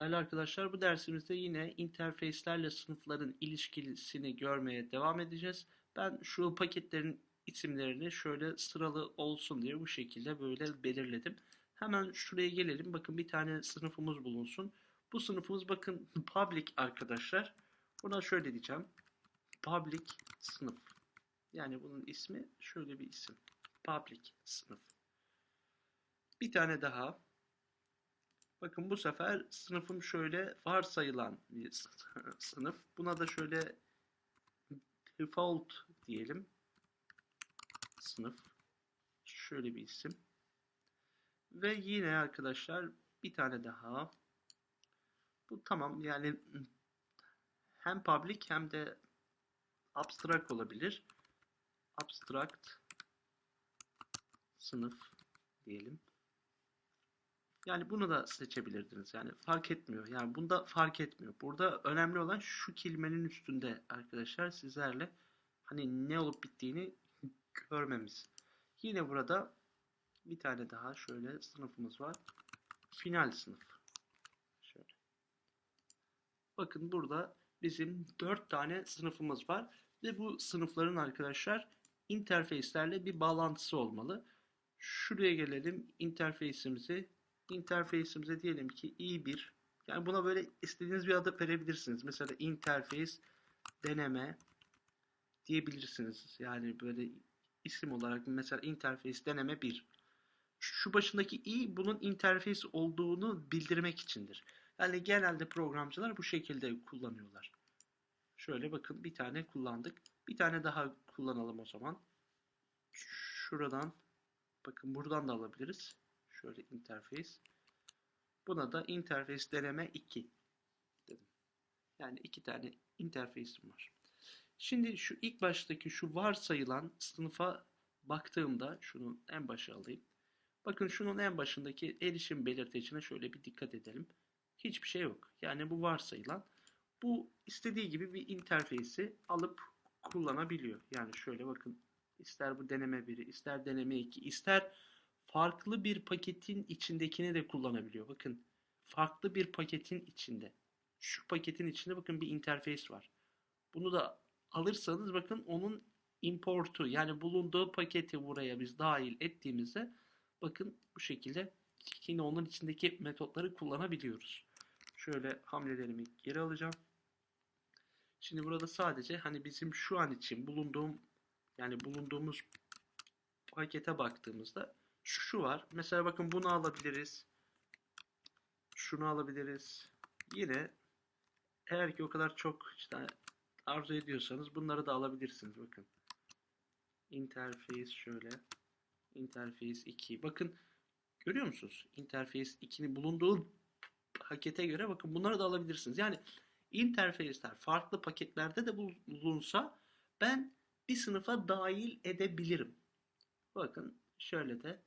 Değerli arkadaşlar bu dersimizde yine interface'lerle sınıfların ilişkisini görmeye devam edeceğiz. Ben şu paketlerin isimlerini şöyle sıralı olsun diye bu şekilde böyle belirledim. Hemen şuraya gelelim. Bakın bir tane sınıfımız bulunsun. Bu sınıfımız bakın public arkadaşlar. Buna şöyle diyeceğim. Public sınıf. Yani bunun ismi şöyle bir isim. Public sınıf. Bir tane daha. Bakın bu sefer sınıfım şöyle varsayılan bir sınıf. Buna da şöyle default diyelim. Sınıf. Şöyle bir isim. Ve yine arkadaşlar bir tane daha. Bu tamam yani hem public hem de abstract olabilir. Abstract sınıf diyelim. Yani bunu da seçebilirdiniz. Yani fark etmiyor. Yani bunda fark etmiyor. Burada önemli olan şu kelimenin üstünde arkadaşlar sizlerle hani ne olup bittiğini görmemiz. Yine burada bir tane daha şöyle sınıfımız var. Final sınıf. Şöyle. Bakın burada bizim dört tane sınıfımız var ve bu sınıfların arkadaşlar interface'lerle bir bağlantısı olmalı. Şuraya gelelim. Interface'imizi interface'imize diyelim ki i1 yani buna böyle istediğiniz bir adı verebilirsiniz. Mesela interface deneme diyebilirsiniz. Yani böyle isim olarak mesela interface deneme 1. Şu başındaki i bunun interface olduğunu bildirmek içindir. Yani genelde programcılar bu şekilde kullanıyorlar. Şöyle bakın bir tane kullandık. Bir tane daha kullanalım o zaman. Şuradan bakın buradan da alabiliriz. Şöyle interface. Buna da interface deneme 2 dedim. Yani iki tane interface'im var. Şimdi şu ilk baştaki şu varsayılan sınıfa baktığımda şunun en başa alayım. Bakın şunun en başındaki erişim belirtecine şöyle bir dikkat edelim. Hiçbir şey yok. Yani bu varsayılan bu istediği gibi bir interface'i alıp kullanabiliyor. Yani şöyle bakın ister bu deneme 1'i, ister deneme 2, ister farklı bir paketin içindekini de kullanabiliyor. Bakın farklı bir paketin içinde. Şu paketin içinde bakın bir interface var. Bunu da alırsanız bakın onun importu yani bulunduğu paketi buraya biz dahil ettiğimizde bakın bu şekilde yine onun içindeki metotları kullanabiliyoruz. Şöyle hamlelerimi geri alacağım. Şimdi burada sadece hani bizim şu an için bulunduğum yani bulunduğumuz pakete baktığımızda şu, şu var. Mesela bakın bunu alabiliriz. Şunu alabiliriz. Yine eğer ki o kadar çok işte arzu ediyorsanız bunları da alabilirsiniz. Bakın. Interface şöyle. Interface 2. Bakın görüyor musunuz? Interface 2'nin bulunduğu pakete göre bakın bunları da alabilirsiniz. Yani interface'ler farklı paketlerde de bulunsa ben bir sınıfa dahil edebilirim. Bakın şöyle de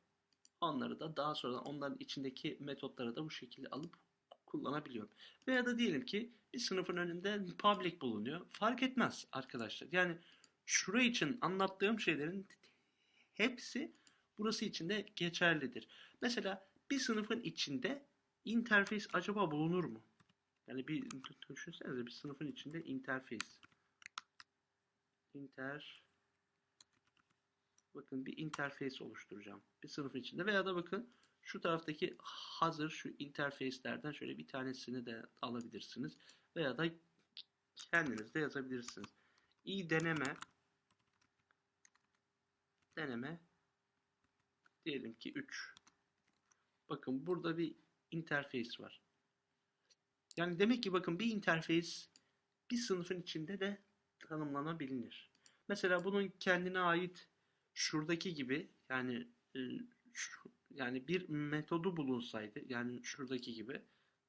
onları da daha sonra onların içindeki metotları da bu şekilde alıp kullanabiliyorum. Veya da diyelim ki bir sınıfın önünde public bulunuyor. Fark etmez arkadaşlar. Yani şuraya için anlattığım şeylerin hepsi burası için de geçerlidir. Mesela bir sınıfın içinde interface acaba bulunur mu? Yani bir düşünsenize bir sınıfın içinde interface. Inter Bakın bir interface oluşturacağım. Bir sınıfın içinde veya da bakın şu taraftaki hazır şu interface'lerden şöyle bir tanesini de alabilirsiniz. Veya da kendiniz de yazabilirsiniz. i deneme deneme diyelim ki 3. Bakın burada bir interface var. Yani demek ki bakın bir interface bir sınıfın içinde de tanımlanabilir. Mesela bunun kendine ait şuradaki gibi yani e, yani bir metodu bulunsaydı yani şuradaki gibi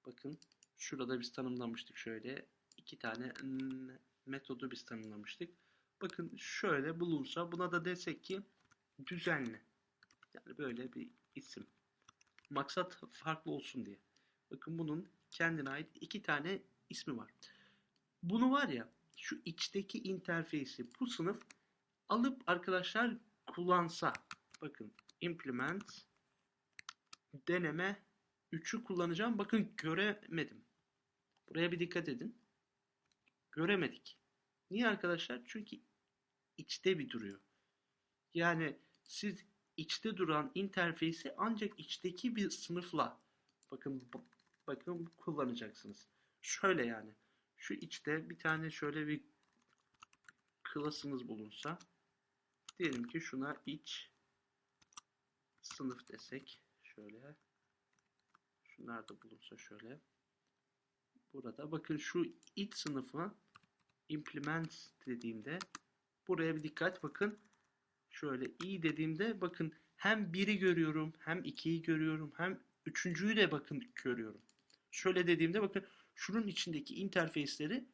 bakın şurada biz tanımlamıştık şöyle iki tane metodu biz tanımlamıştık. Bakın şöyle bulunsa buna da desek ki düzenli. Yani böyle bir isim. Maksat farklı olsun diye. Bakın bunun kendine ait iki tane ismi var. Bunu var ya şu içteki interfeysi bu sınıf alıp arkadaşlar kullansa bakın implement deneme 3'ü kullanacağım. Bakın göremedim. Buraya bir dikkat edin. Göremedik. Niye arkadaşlar? Çünkü içte bir duruyor. Yani siz içte duran interfeysi ancak içteki bir sınıfla bakın bakın kullanacaksınız. Şöyle yani. Şu içte bir tane şöyle bir klasınız bulunsa diyelim ki şuna iç sınıf desek şöyle. Şunlar da bulunsa şöyle. Burada. Bakın şu iç sınıfı implement dediğimde buraya bir dikkat. Bakın şöyle i dediğimde bakın hem biri görüyorum hem ikiyi görüyorum hem üçüncüyü de bakın görüyorum. Şöyle dediğimde bakın şunun içindeki interfeysleri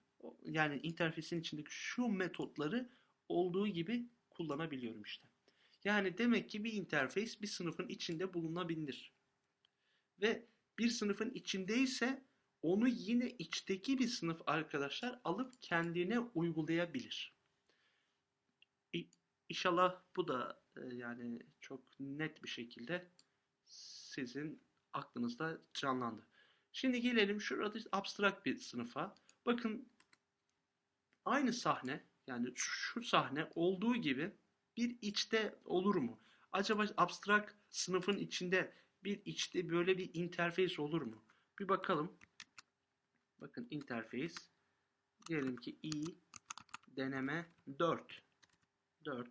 yani interfeysin içindeki şu metotları olduğu gibi kullanabiliyorum işte. Yani demek ki bir interfeys bir sınıfın içinde bulunabilir. Ve bir sınıfın içindeyse onu yine içteki bir sınıf arkadaşlar alıp kendine uygulayabilir. İnşallah bu da e, yani çok net bir şekilde sizin aklınızda canlandı. Şimdi gelelim şurada abstrakt bir sınıfa. Bakın aynı sahne yani şu sahne olduğu gibi bir içte olur mu? Acaba abstrakt sınıfın içinde bir içte böyle bir interface olur mu? Bir bakalım. Bakın interface. Diyelim ki i deneme 4. 4.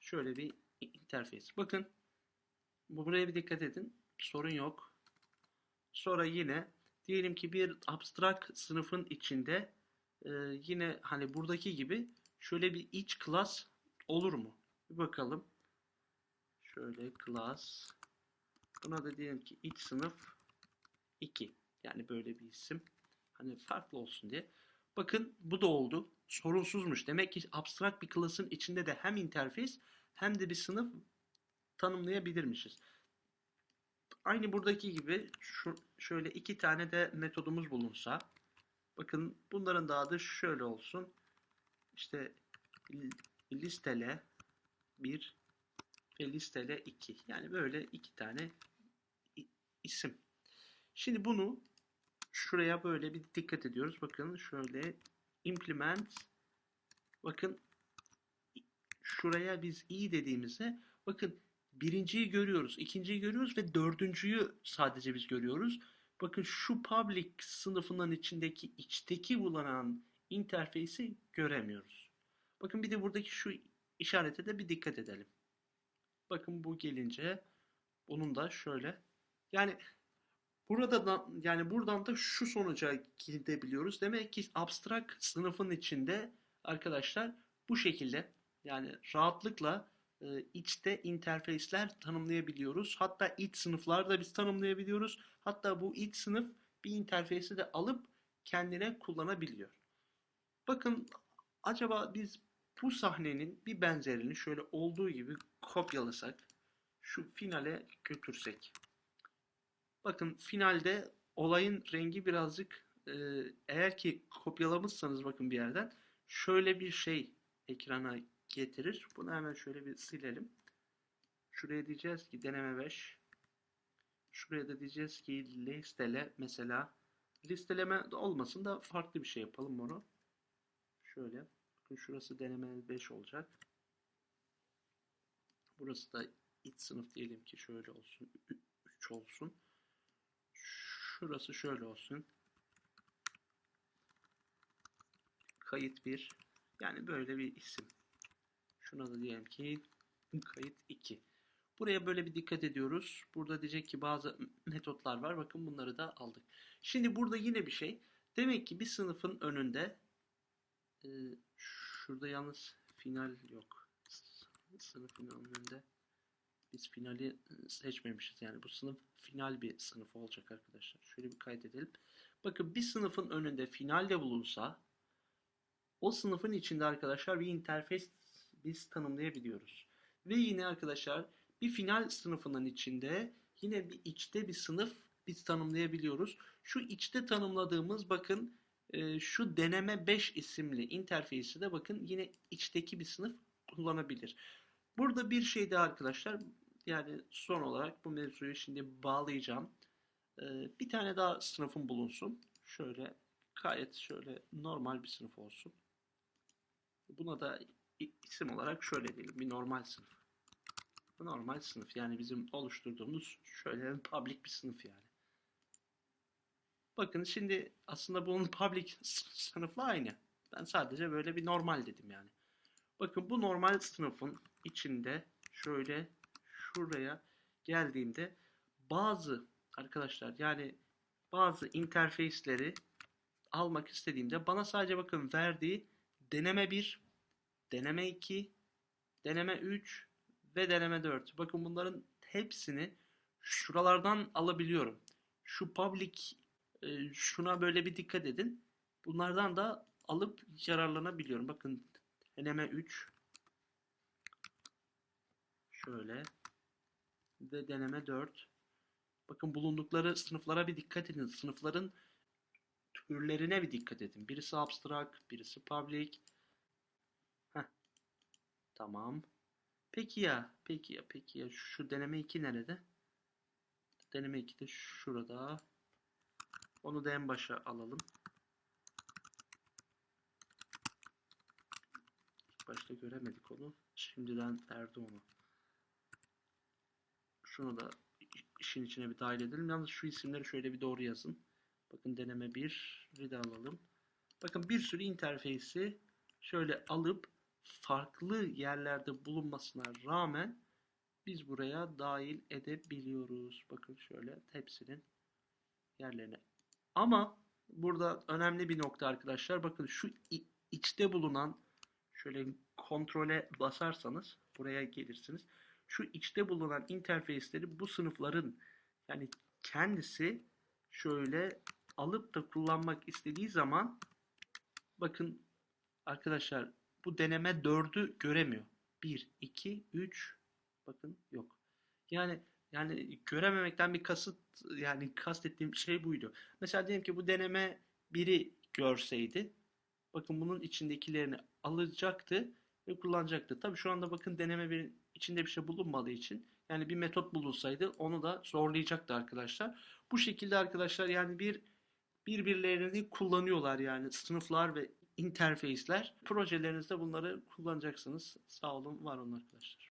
Şöyle bir interface. Bakın buraya bir dikkat edin. Sorun yok. Sonra yine diyelim ki bir abstrakt sınıfın içinde e, yine hani buradaki gibi şöyle bir iç class olur mu? Bir bakalım. Şöyle class. Buna da diyelim ki iç sınıf 2. Yani böyle bir isim. Hani farklı olsun diye. Bakın bu da oldu. Sorunsuzmuş. Demek ki abstrakt bir class'ın içinde de hem interface hem de bir sınıf tanımlayabilirmişiz. Aynı buradaki gibi şu şöyle iki tane de metodumuz bulunsa bakın bunların da adı şöyle olsun. İşte listele 1 ve listele 2. Yani böyle iki tane isim. Şimdi bunu şuraya böyle bir dikkat ediyoruz. Bakın şöyle implement bakın şuraya biz i dediğimizde bakın birinciyi görüyoruz, ikinciyi görüyoruz ve dördüncüyü sadece biz görüyoruz. Bakın şu public sınıfının içindeki içteki bulunan interfeysi göremiyoruz. Bakın bir de buradaki şu işarete de bir dikkat edelim. Bakın bu gelince bunun da şöyle yani burada da yani buradan da şu sonuca gidebiliyoruz. Demek ki abstrak sınıfın içinde arkadaşlar bu şekilde yani rahatlıkla e, içte interfeysler tanımlayabiliyoruz. Hatta iç sınıflar da biz tanımlayabiliyoruz. Hatta bu iç sınıf bir interfeysi de alıp kendine kullanabiliyor. Bakın acaba biz bu sahnenin bir benzerini şöyle olduğu gibi kopyalasak, şu finale götürsek. Bakın finalde olayın rengi birazcık e, eğer ki kopyalamışsanız bakın bir yerden şöyle bir şey ekrana getirir. Bunu hemen şöyle bir silelim. Şuraya diyeceğiz ki deneme 5. Şuraya da diyeceğiz ki listele mesela listeleme olmasın da farklı bir şey yapalım onu. Şöyle. Bakın şurası deneme 5 olacak. Burası da iç sınıf diyelim ki şöyle olsun. 3 olsun. Şurası şöyle olsun. Kayıt 1. Yani böyle bir isim. Şuna da diyelim ki kayıt 2. Buraya böyle bir dikkat ediyoruz. Burada diyecek ki bazı metotlar var. Bakın bunları da aldık. Şimdi burada yine bir şey. Demek ki bir sınıfın önünde e, şurada yalnız final yok. Sınıfın önünde biz finali seçmemişiz. Yani bu sınıf final bir sınıf olacak arkadaşlar. Şöyle bir kaydedelim. Bakın bir sınıfın önünde finalde bulunsa o sınıfın içinde arkadaşlar bir interface biz tanımlayabiliyoruz. Ve yine arkadaşlar bir final sınıfının içinde yine bir içte bir sınıf biz tanımlayabiliyoruz. Şu içte tanımladığımız bakın e, şu deneme 5 isimli interfeysi de bakın yine içteki bir sınıf kullanabilir. Burada bir şey daha arkadaşlar yani son olarak bu mevzuyu şimdi bağlayacağım. E, bir tane daha sınıfım bulunsun. Şöyle gayet şöyle normal bir sınıf olsun. Buna da isim olarak şöyle diyelim. Bir normal sınıf. Normal sınıf. Yani bizim oluşturduğumuz şöyle public bir sınıf yani. Bakın şimdi aslında bunun public sınıfla aynı. Ben sadece böyle bir normal dedim yani. Bakın bu normal sınıfın içinde şöyle şuraya geldiğimde bazı arkadaşlar yani bazı interface'leri almak istediğimde bana sadece bakın verdiği deneme 1, deneme 2, deneme 3 ve deneme 4. Bakın bunların hepsini şuralardan alabiliyorum. Şu public e, şuna böyle bir dikkat edin. Bunlardan da alıp yararlanabiliyorum. Bakın deneme 3 şöyle ve deneme 4. Bakın bulundukları sınıflara bir dikkat edin. Sınıfların türlerine bir dikkat edin. Birisi abstract, birisi public. Heh. Tamam. Peki ya, peki ya, peki ya şu deneme 2 nerede? Deneme 2 de şurada. Onu da en başa alalım. İlk başta göremedik onu. Şimdiden verdi onu. Şunu da işin içine bir dahil edelim. Yalnız şu isimleri şöyle bir doğru yazın. Bakın deneme 1'i de alalım. Bakın bir sürü interfeysi şöyle alıp farklı yerlerde bulunmasına rağmen biz buraya dahil edebiliyoruz. Bakın şöyle hepsinin yerlerine. Ama burada önemli bir nokta arkadaşlar. Bakın şu içte bulunan şöyle kontrole basarsanız buraya gelirsiniz. Şu içte bulunan interface'leri bu sınıfların yani kendisi şöyle alıp da kullanmak istediği zaman bakın arkadaşlar bu deneme 4'ü göremiyor. 1, 2, 3 bakın yok. Yani yani görememekten bir kasıt yani kastettiğim şey buydu. Mesela diyelim ki bu deneme 1'i görseydi bakın bunun içindekilerini alacaktı ve kullanacaktı. Tabii şu anda bakın deneme 1'in içinde bir şey bulunmadığı için yani bir metot bulunsaydı onu da zorlayacaktı arkadaşlar. Bu şekilde arkadaşlar yani bir birbirlerini kullanıyorlar yani sınıflar ve interface'ler. Projelerinizde bunları kullanacaksınız. Sağ olun, var olun arkadaşlar.